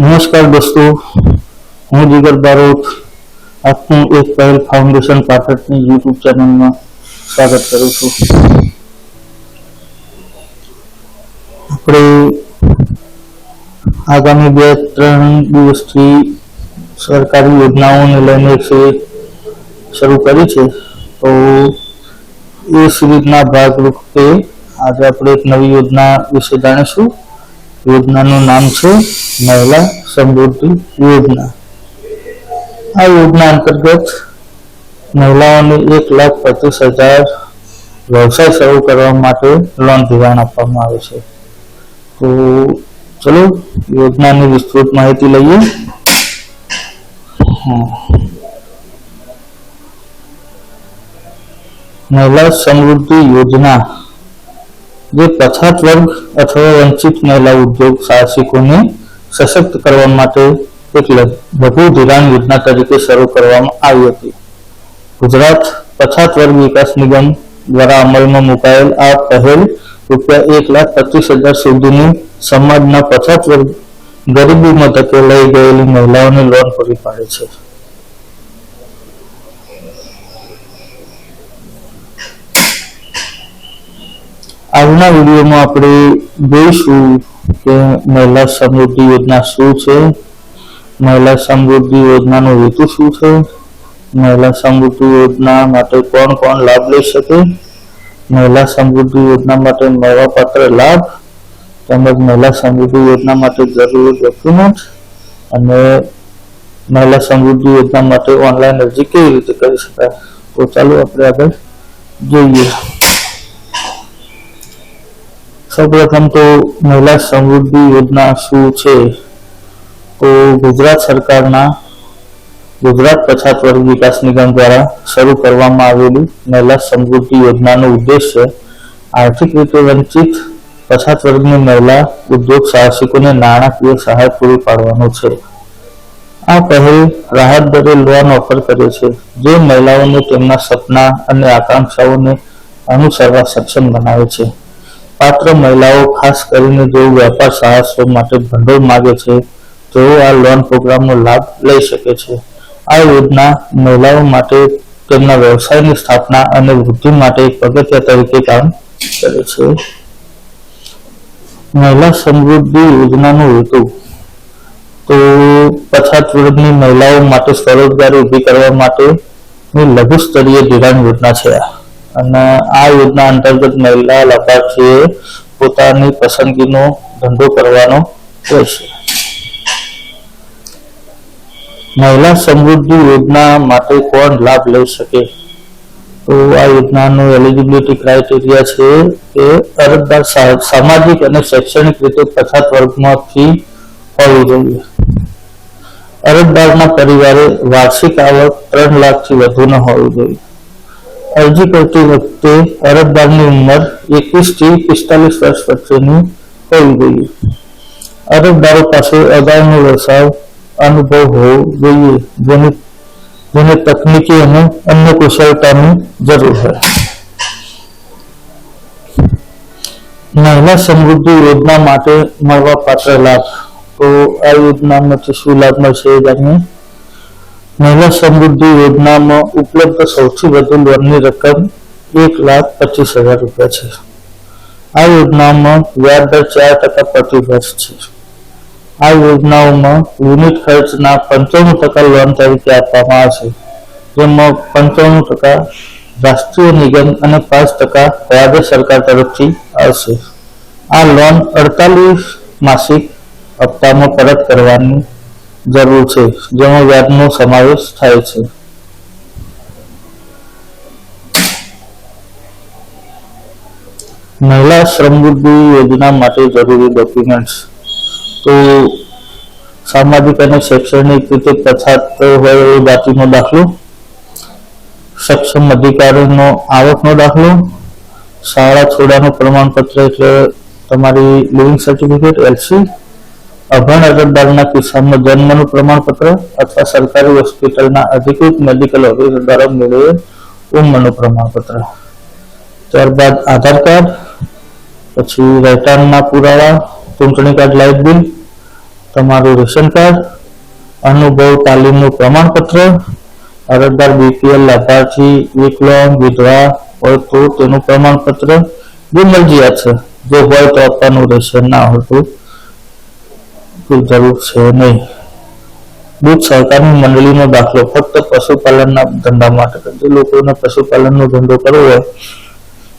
નમસ્કાર દોસ્તો, હું જીગર બારોટ, આપનું એક પહેલ ફાઉન્ડેશન પાટણની યુટ્યુબ ચેનલમાં સ્વાગત કરું છું. આપણે આગામી બે ત્રણ દિવસથી સરકારી યોજનાઓને લઈને છે, શરૂ કરી છે. તો એ સિરીઝના ભાગરૂપે આજે આપણે એક નવી યોજના વિશે જાણીશું. યોજનાનું નામ છે મહિલા સમૃદ્ધિ યોજના. આ યોજના અંતર્ગત મહિલાઓને એક લાખ પચીસ હજાર વ્યવસાય શરૂ કરવા માટે લોન ધિરાણ આપવામાં આવે છે. તો ચલો યોજનાની વિસ્તૃત માહિતી લઈએ. મહિલા સમૃદ્ધિ યોજના જે પછાત વર્ગ અથવા વંચિત મહિલા ઉદ્યોગ સાહસિકોને સશક્ત કરવા માટે એક લઘુ ધિરાણ યોજના તરીકે શરૂ કરવામાં આવી હતી. ગુજરાત પછાત વર્ગ વિકાસ નિગમ દ્વારા અમલમાં મુકાયેલ આ પહેલ રૂપિયા એક લાખ પચીસ હજાર સુધીની સમાજના પછાત વર્ગ ગરીબીમાં ધકેલાઈ ગયેલી મહિલાઓને લોન પૂરી પાડે છે. આજના વિડીયોમાં આપણે જોઈશું કે મહિલા સમૃદ્ધિ યોજના શું છે? મહિલા સમૃદ્ધિ યોજનાનો હેતુ શું છે? મહિલા સમૃદ્ધિ યોજના માટે કોણ કોણ લાભ લઈ શકે? મહિલા સમૃદ્ધિ યોજના માટે મળવાપાત્ર લાભ? તેમજ મહિલા સમૃદ્ધિ યોજના માટે જરૂરી ડોક્યુમેન્ટ? અને મહિલા સમૃદ્ધિ યોજના માટે ઓનલાઈન અરજી કેવી રીતે કરી શકાય? તો ચાલો આપણે આગળ જોઈએ. સૌપ્રથમ તો મહિલા સમૃદ્ધિ યોજના શું છે? તો ગુજરાત સરકારના ગુજરાત પછાત વર્ગ વિકાસ નિગમ દ્વારા શરૂ કરવામાં આવેલી મહિલા સમૃદ્ધિ યોજનાનો ઉદ્દેશ્ય આર્થિક રીતે વંચિત પછાત વર્ગની મહિલા ઉદ્યોગ સાહસિકોને નાણાકીય સહાય પૂરી પાડવાનો છે. આ પહેલ રાહત દરે લોન ઓફર કરે છે. જે મહિલાઓને તેમના સપના અને આકાંક્ષાઓને અનુસરવા સક્ષમ બનાવે છે. પાત્ર મહિલાઓ, ખાસ કરીને જેઓ વેપાર સાહસો માટે ભંડોળ માગે છે, તેઓ આ લોન પ્રોગ્રામનો લાભ લઈ શકે છે. આ યોજના મહિલાઓ માટે, તેમના વ્યવસાયની સ્થાપના અને વૃદ્ધિ માટે એક પગથિયા તરીકે કામ કરે છે. મહિલા સમૃદ્ધિ યોજનાનો હેતુ, તો પછાત વર્ગની મહિલાઓ માટે સ્વરોજગારી ઊભી કરવા માટેની લઘુ સ્તરીય ધિરાણ યોજના છે આ. અને આ યોજના અંતર્ગત મહિલા લાભાર્થીએ પોતાની પસંદગીનો ધંધો કરવાનો રહેશે. મહિલા સમૃદ્ધિ યોજના માટે કોણ લાભ લઈ શકે? તો આ યોજનાનો એલિજિબિલિટી ક્રાઇટેરિયા છે કે અરજદાર સામાજિક અને શૈક્ષણિક રીતે પછાત વર્ગમાંથી હોવી જોઈએ. અરજદારના પરિવારે વાર્ષિક આવક ત્રણ લાખથી વધુ ન હોવી જોઈએ. અરજી કરતી વખતે અરજદારની ઉંમર એકવીસથી પિસ્તાલીસ વર્ષ વચ્ચેની હોવી જોઈએ અરજદારો પાસે અગાઉનો વ્યવસાય અનુભવ હોવો જોઈએ, જેની, જેને તકનીકી અને અન્ય કુશળતાની જરૂર હોય. મહિલા સમૃદ્ધિ યોજના માટે મળવાપાત્ર લાભ. તો આ યોજનામાંથી શું લાભ મળશે એ જાણીએ? મહિલા સમૃદ્ધિ યોજનામાં ઉપલબ્ધ સૌથી વધુ લોનની રકમ એક લાખ પચીસ હજાર રૂપિયા છે. આ યોજનામાં વ્યાજ દર ચાર ટકા પ્રતિ વર્ષ છે. આ યોજનાઓમાં યુનિટ ખર્ચના પંચાણું ટકા લોન તરીકે આપવામાં આવશે જેમાં પંચાણું ટકા રાષ્ટ્રીય નિગમ અને પાંચ ટકા રાજ્ય સરકાર તરફથી આવશે. આ લોન અડતાલીસ માસિક હપ્તામાં પરત કરવાની જરૂર છે. જેમાં વ્યાજનો સમાવેશ થાય છે. મહિલા શ્રમવૃદ્ધિ યોજના માટે જરૂરી ડોક્યુમેન્ટ્સ તો સામાજિક અને શૈક્ષણિક રીતે પછાત હોય એવી જાતિનો દાખલો, સક્ષમ અધિકારીનો આવકનો દાખલો, શાળા છોડાનું પ્રમાણપત્ર એટલે તમારી લિવિંગ સર્ટિફિકેટ એલસી અભણ અરજદારના કિસ્સામાં જન્મનું પ્રમાણપત્ર અથવા સરકારી હોસ્પિટલના અધિકૃત મેડિકલ ઓફિસર દ્વારા મેળવેલ ઉંમરનું પ્રમાણપત્ર. ત્યારબાદ આધાર કાર્ડ, પછી રહેઠાણના પુરાવા, ચૂંટણી કાર્ડ લાઇટ બિલ, તમારું રેશન કાર્ડ, અનુભવ તાલીમનું પ્રમાણપત્ર, અરજદાર બીપીએલ લાભાર્થી, વિકલાંગ, વિધવા હોય તો તેનું પ્રમાણપત્ર, જે મરજિયાત છે જો હોય તો આપવાનું રહેશે ના હોય કોઈ જરૂર છે નહીં. દૂધ સહકારની મંડળીનો દાખલો ફક્ત પશુપાલનના ધંધા માટે જે. લોકોને પશુપાલનનો ધંધો કરવો હોય,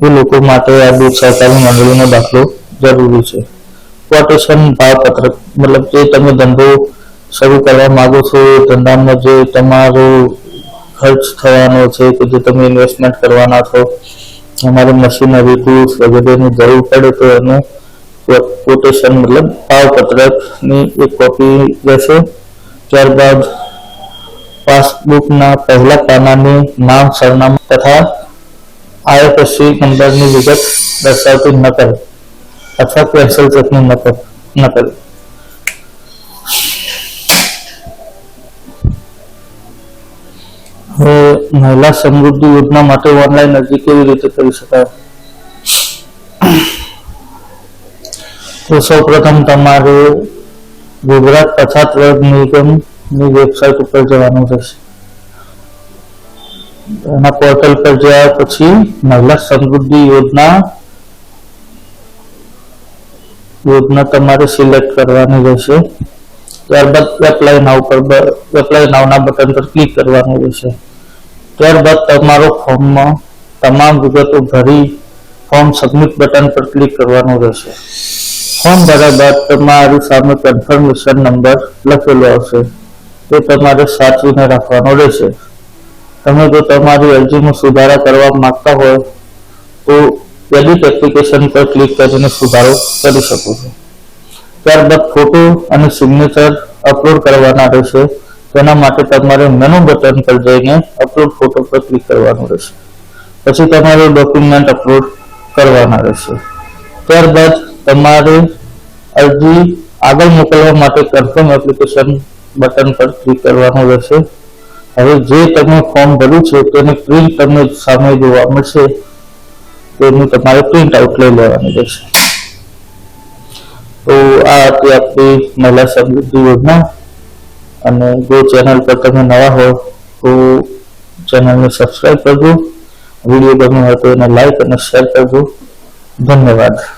એ લોકો માટે આ દૂધ સહકારની મંડળીનો દાખલો જરૂરી છે. કોટેશન ભાવપત્રક, મતલબ જે તમે ધંધો શરૂ કરવા માંગો છો, એ ધંધામાં જે તમારો ખર્ચ થવાનો છે કે જે તમે ઇન્વેસ્ટમેન્ટ કરવાના છો, તમારે મશીનરી ટૂલ્સ વગેરેની જરૂર પડે તો એનું કોટેશન મતલબ ભાવપત્રકની એક કોપી રહેશે ત્યારબાદ પાસબુકના પહેલા પાનાની નામ સરનામું તથા આઈએફએસસી નંબરની વિગત દર્શાવતી નકલ અથવા કેન્સલ ચેકની નકલ નકલ હવે મહિલા સમૃદ્ધિ યોજના માટે ઓનલાઈન અરજી કેવી રીતે કરી શકાય તો સૌપ્રથમ તમારે ગુજરાત પછાત વર્ગ નિગમની વેબસાઇટ ઉપર જવાનું રહેશે. એના પોર્ટલ પર ગયા પછી મહિલા સમૃદ્ધિ યોજના યોજના તમારે સિલેક્ટ કરવાની રહેશે. ત્યારબાદ એપ્લાય નાવ પર એપ્લાય નાવના બટન પર ક્લિક કરવાનું રહેશે. ત્યારબાદ તમારો ફોર્મમાં તમામ વિગતો ભરી ફોર્મ સબમિટ બટન પર ક્લિક કરવાનું રહેશે. ફોર્મ ભર્યા બાદ તમારી સામે કન્ફર્મેશન નંબર લખેલો આવશે. તે તમારે સાચવીને રાખવાનો રહેશે. તમે જો તમારી અરજીમાં સુધારા કરવા માંગતા હોય, તો એડિટ એપ્લિકેશન પર ક્લિક કરીને સુધારો કરી શકો છો. ત્યારબાદ ફોટો અને સિગ્નેચર અપલોડ કરવાના રહેશે. તેના માટે તમારે મેનુ બટન પર જઈને અપલોડ ફોટો પર ક્લિક કરવાનું રહેશે. પછી તમારે ડોક્યુમેન્ટ અપલોડ કરવાના રહેશે. ત્યારબાદ તમારે અરજી આગળ મોકલવા માટે કન્ફર્મ એપ્લિકેશન બટન પર ક્લિક કરવાનું રહેશે. હવે જે તમે ફોર્મ ભર્યું છે, તેની પ્રિન્ટ તમને સામે જોવા મળશે. તેની તમારે પ્રિન્ટ આઉટ લઈ લેવાની રહેશે. તો આ હતી આપણી મહિલા સમૃદ્ધિ યોજના. અને જો ચેનલ પર તમે નવા હો, તો ચેનલને સબસ્ક્રાઈબ કરજો. વીડિયો ગમ્યો હોય તો એને લાઈક અને શેર કરજો. ધન્યવાદ.